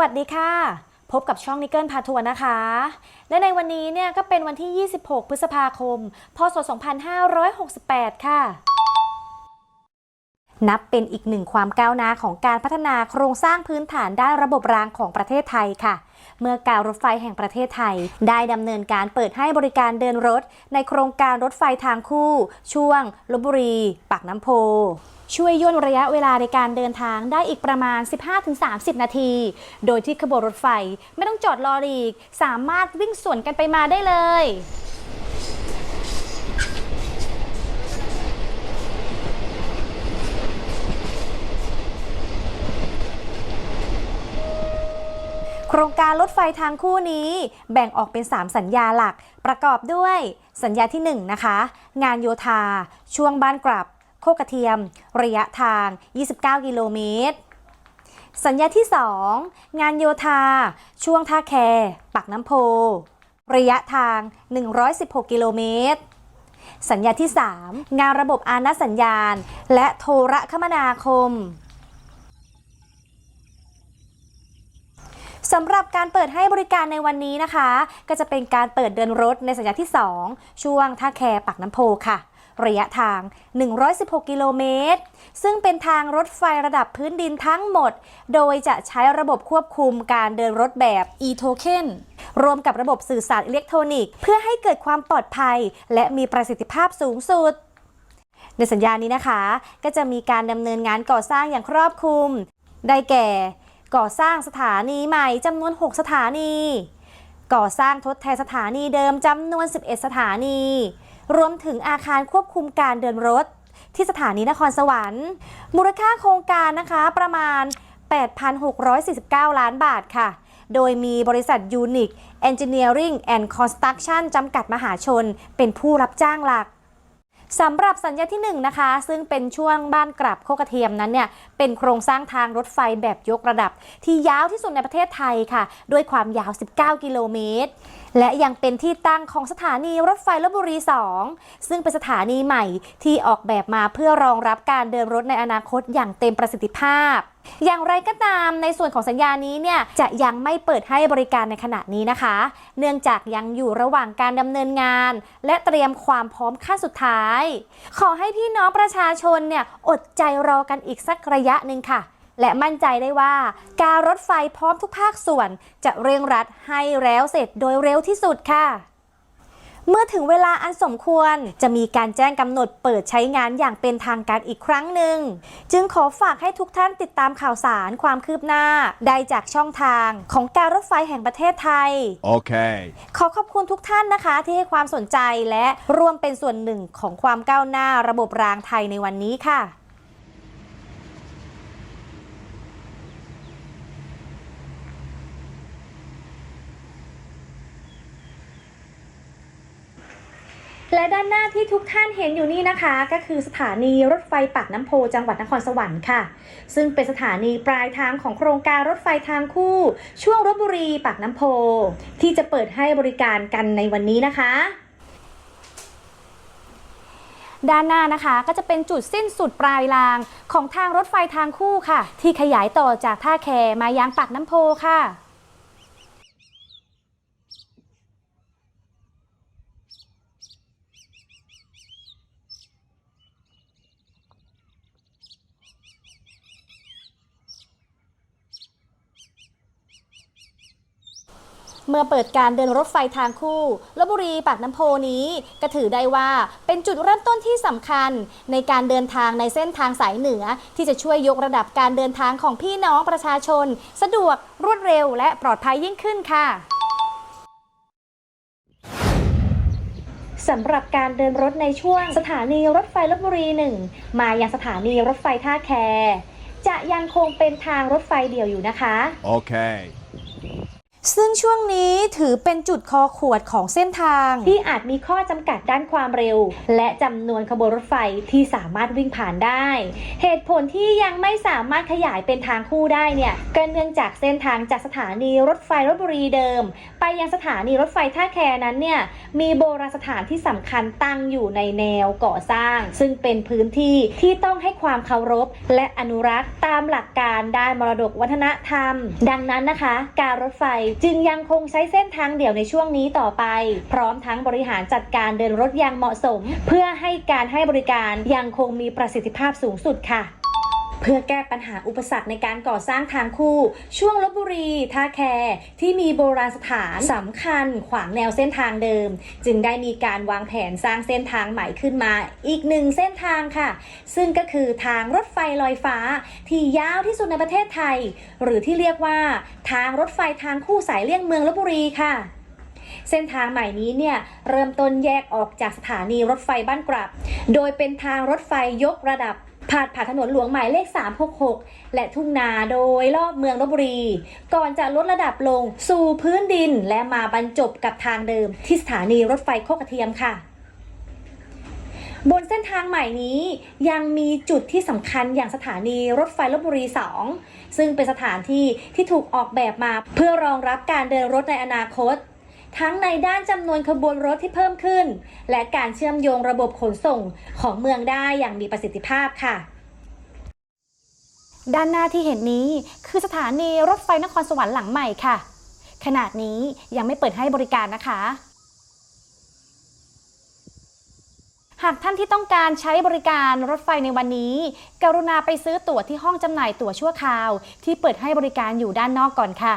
วัสดีค่ะ พบกับช่องนิเกิลพาทัวร์นะคะ และในวันนี้เนี่ยก็เป็นวันที่ 26 พฤษภาคม พศ 2568 ค่ะ นับเป็นอีกหนึ่งความก้าวหน้าของการพัฒนาโครงสร้างพื้นฐานด้านระบบรางของประเทศไทยค่ะ เมื่อการรถไฟแห่งประเทศไทย ได้ดำเนินการเปิดให้บริการเดินรถ ในโครงการรถไฟทางคู่ ช่วงลบบุรี ปากน้ำโพ ช่วยย่นระยะเวลาในการเดินทางได้อีกประมาณ 15-30 นาที โดยที่ขบวนรถไฟไม่ต้องจอดรออีก สามารถวิ่งสวนกันไปมาได้เลยโครงการรถไฟทางคู่นี้แบ่งออกเป็น 3 สัญญาหลัก ประกอบด้วย สัญญาที่ 1 นะคะ งานโยธา ช่วงบ้านกลับ โคกกระเทียม ระยะทาง 29 กิโลเมตร สัญญาที่ 2 งานโยธา ช่วงท่าแค ปักน้ำโพ ระยะทาง 116 กิโลเมตร สัญญาที่ 3 งานระบบอาณาสัญญาณ และโทรคมนาคมสำหรับการเปิดให้บริการในวันนี้นะคะ ก็จะเป็นการเปิดเดินรถในสัญญาที่ 2 ช่วงท่าแคปากน้ำโพค่ะ ระยะทาง 116 กิโลเมตร ซึ่งเป็นทางรถไฟระดับพื้นดินทั้งหมด โดยจะใช้ระบบควบคุมการเดินรถแบบ e-token รวมกับระบบสื่อสารอิเล็กทรอนิกส์ เพื่อให้เกิดความปลอดภัย และมีประสิทธิภาพสูงสุด ในสัญญานี้นะคะ ก็จะมีการดำเนินงานก่อสร้างอย่างครอบคลุม ได้แก่ ก่อสร้างสถานีใหม่จำนวน 6 สถานี ก่อสร้างทดแทนสถานีเดิมจำนวน 11 สถานี รวมถึงอาคารควบคุมการเดินรถ ที่สถานีนครสวรรค์ มูลค่าโครงการนะคะประมาณ 8,649 ล้านบาทค่ะ โดยมีบริษัท Unique Engineering and Construction จำกัดมหาชน เป็นผู้รับจ้างหลัก สำหรับสัญญาที่1นะคะ ซึ่งเป็นช่วงบ้านกลับโคกระเทียมนั้นเนี่ยเป็นโครงสร้างทางรถไฟแบบยกระดับ ที่ยาวที่สุดในประเทศไทยค่ะ ด้วยความยาว 19 กิโลเมตร และยังเป็นที่ตั้งของสถานีรถไฟลบบุรี 2 ซึ่งเป็นสถานีใหม่ที่ออกแบบมาเพื่อรองรับการเดินรถในอนาคตอย่างเต็มประสิทธิภาพ อย่างไรก็ตามในส่วนของสัญญานี้เนี่ยจะยังไม่เปิดให้บริการในขณะนี้นะคะ เนื่องจากยังอยู่ระหว่างการดำเนินงาน และเตรียมความพร้อมขั้นสุดท้าย ขอให้พี่น้องประชาชนเนี่ยอดใจรอกันอีกสักระยะหนึ่งค่ะ และมั่นใจได้ว่า การรถไฟพร้อมทุกภาคส่วน จะเร่งรัดให้แล้วเสร็จโดยเร็วที่สุดค่ะ เมื่อถึงเวลาอันสมควรจะมีการแจ้งกำหนดเปิดใช้งานอย่างเป็นทางการอีกครั้งหนึ่ง จึงขอฝากให้ทุกท่านติดตามข่าวสารความคืบหน้า ได้จากช่องทางของการรถไฟแห่งประเทศไทย Okay. ขอขอบคุณทุกท่านนะคะที่ให้ความสนใจและร่วมเป็นส่วนหนึ่งของความก้าวหน้าระบบรางไทยในวันนี้ค่ะ และด้านหน้าที่ทุกท่านเห็นอยู่นี่นะคะ ก็คือสถานีรถไฟปากน้ำโพจังหวัดนครสวรรค์ค่ะ ซึ่งเป็นสถานีปลายทางของโครงการรถไฟทางคู่ ช่วงรถบุรีปากน้ำโพ ที่จะเปิดให้บริการกันในวันนี้นะคะด้านหน้านะคะก็จะเป็นจุดสิ้นสุดปลายรางของทางรถไฟทางคู่ค่ะ ที่ขยายต่อจากท่าแคมายังปากน้ำโพค่ะ เมื่อเปิดการเดินรถไฟทางคู่ลบบุรีปากน้ำโพนี้ก็ถือได้ว่าเป็นจุดเริ่มต้นที่สำคัญ ในการเดินทางในเส้นทางสายเหนือ ที่จะช่วยยกระดับการเดินทางของพี่น้องประชาชน สะดวกรวดเร็วและปลอดภัยยิ่งขึ้นค่ะสำหรับการเดินรถในช่วง สถานีรถไฟลบบุรี1มายังสถานีรถไฟท่าแค จะยังคงเป็นทางรถไฟเดี่ยวอยู่นะคะ Okay. ซึ่งช่วงนี้ถือเป็นจุดคอขวดของเส้นทาง ที่อาจมีข้อจำกัดด้านความเร็ว และจำนวนขบวนรถไฟที่สามารถวิ่งผ่านได้ เหตุผลที่ยังไม่สามารถขยายเป็นทางคู่ได้เนี่ยก็เนื่องจากเส้นทางจากสถานีรถไฟลบบุรีเดิม ไปยังสถานีรถไฟท่าแคนั้นเนี่ยมีโบราณสถานที่สำคัญตั้งอยู่ในแนวก่อสร้าง ซึ่งเป็นพื้นที่ที่ต้องให้ความเคารพ และอนุรักษ์ตามหลักการด้านมรดกวัฒนธรรม ดังนั้นนะคะ การรถไฟจึงยังคงใช้เส้นทางเดี่ยวในช่วงนี้ต่อไป พร้อมทั้งบริหารจัดการเดินรถอย่างเหมาะสม เพื่อให้การให้บริการยังคงมีประสิทธิภาพสูงสุดค่ะ เพื่อแก้ปัญหาอุปสรรคในการก่อสร้างทางคู่ ช่วงลบบุรีท่าแคที่มีโบราณสถานสำคัญขวางแนวเส้นทางเดิม จึงได้มีการวางแผนสร้างเส้นทางใหม่ขึ้นมา อีกหนึ่งเส้นทางค่ะ ซึ่งก็คือทางรถไฟลอยฟ้า ที่ยาวที่สุดในประเทศไทย หรือที่เรียกว่าทางรถไฟทางคู่สายเลี่ยงเมืองลบบุรีค่ะเส้นทางใหม่นี้เนี่ยเริ่มต้นแยกออกจากสถานีรถไฟบ้านกรับ โดยเป็นทางรถไฟยกระดับ ผ่านผ่านถนนหลวงหมายเลข 366 และทุ่งนาโดยรอบเมืองลบบุรี ก่อนจะลดระดับลงสู่พื้นดินและมาบรรจบกับทางเดิม ที่สถานีรถไฟโคกกระเทียมค่ะบนเส้นทางใหม่นี้ยังมีจุดที่สำคัญอย่างสถานีรถไฟลบบุรี 2 ซึ่งเป็นสถานที่ที่ถูกออกแบบมาเพื่อรองรับการเดินรถในอนาคต ทั้งในด้านจำนวนขบวนรถที่เพิ่มขึ้น และการเชื่อมโยงระบบขนส่งของเมืองได้อย่างมีประสิทธิภาพค่ะ ด้านหน้าที่เห็นนี้คือสถานีรถไฟนครสวรรค์หลังใหม่ค่ะ ขนาดนี้ยังไม่เปิดให้บริการนะคะ หากท่านที่ต้องการใช้บริการรถไฟในวันนี้ กรุณาไปซื้อตั๋วที่ห้องจำหน่ายตั๋วชั่วคราว ที่เปิดให้บริการอยู่ด้านนอกก่อนค่ะ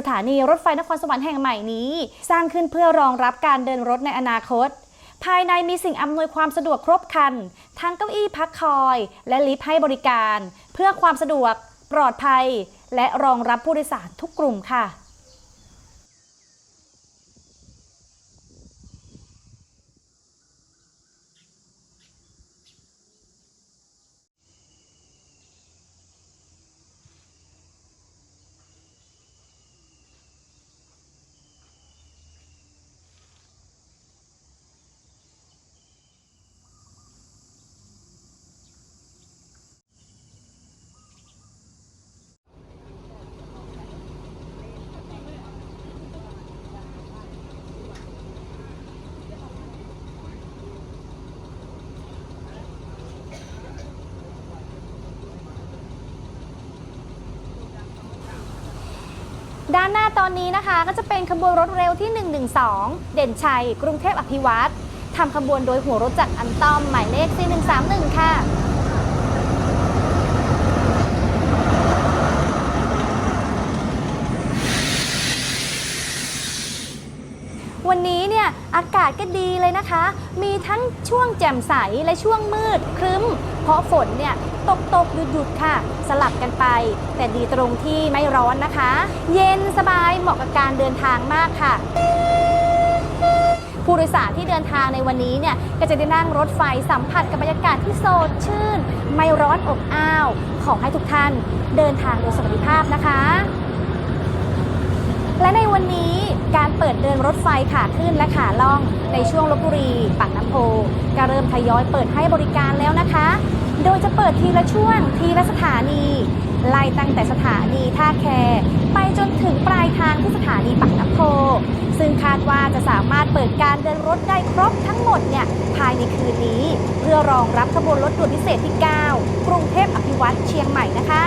สถานีรถไฟนครสวรรค์แห่งใหม่นี้ สร้างขึ้นเพื่อรองรับการเดินรถในอนาคต ภายในมีสิ่งอำนวยความสะดวกครบครัน ทั้งเก้าอี้พักคอย และลิฟต์ให้บริการ เพื่อความสะดวก ปลอดภัย และรองรับผู้โดยสารทุกกลุ่มค่ะ ตอนนี้นะคะก็จะเป็นขบวนรถเร็วที่ 112 เด่นชัย กรุงเทพอภิวัตรทำขบวนโดยหัวรถจักรอันตอมหมายเลข 4131 ค่ะวันนี้เนี่ยอากาศก็ดีเลยนะคะ มีทั้งช่วงแจ่มใสและช่วงมืดครึ้ม เพราะฝนเนี่ย ตกตกหยุดหยุดๆค่ะ สลับกันไป แต่ดีตรงที่ไม่ร้อนนะคะ เย็นสบายเหมาะกับการเดินทางมากค่ะผู้โดยสารที่เดินทางในวันนี้เนี่ยก็จะได้นั่งรถไฟสัมผัสกับบรรยากาศที่โสดชื่น ไม่ร้อนอบอ้าว ขอให้ทุกท่านเดินทางโดยสวัสดิภาพนะคะ และในวันนี้การเปิดเดินรถไฟขาขึ้นและขาล่องในช่วงลบบุรีปากน้ำโพก็เริ่มทยอยเปิดให้บริการแล้วนะคะ โดยจะเปิดทีละช่วงทีละสถานี ไล่ตั้งแต่สถานีท่าแค ไปจนถึงปลายทางที่สถานีปากน้ำโพ ซึ่งคาดว่าจะสามารถเปิดการเดินรถได้ครบทั้งหมดเนี่ยภายในคืนนี้ เพื่อรองรับขบวนรถด่วนพิเศษที่ 9 กรุงเทพอภิวัตเชียงใหม่นะคะ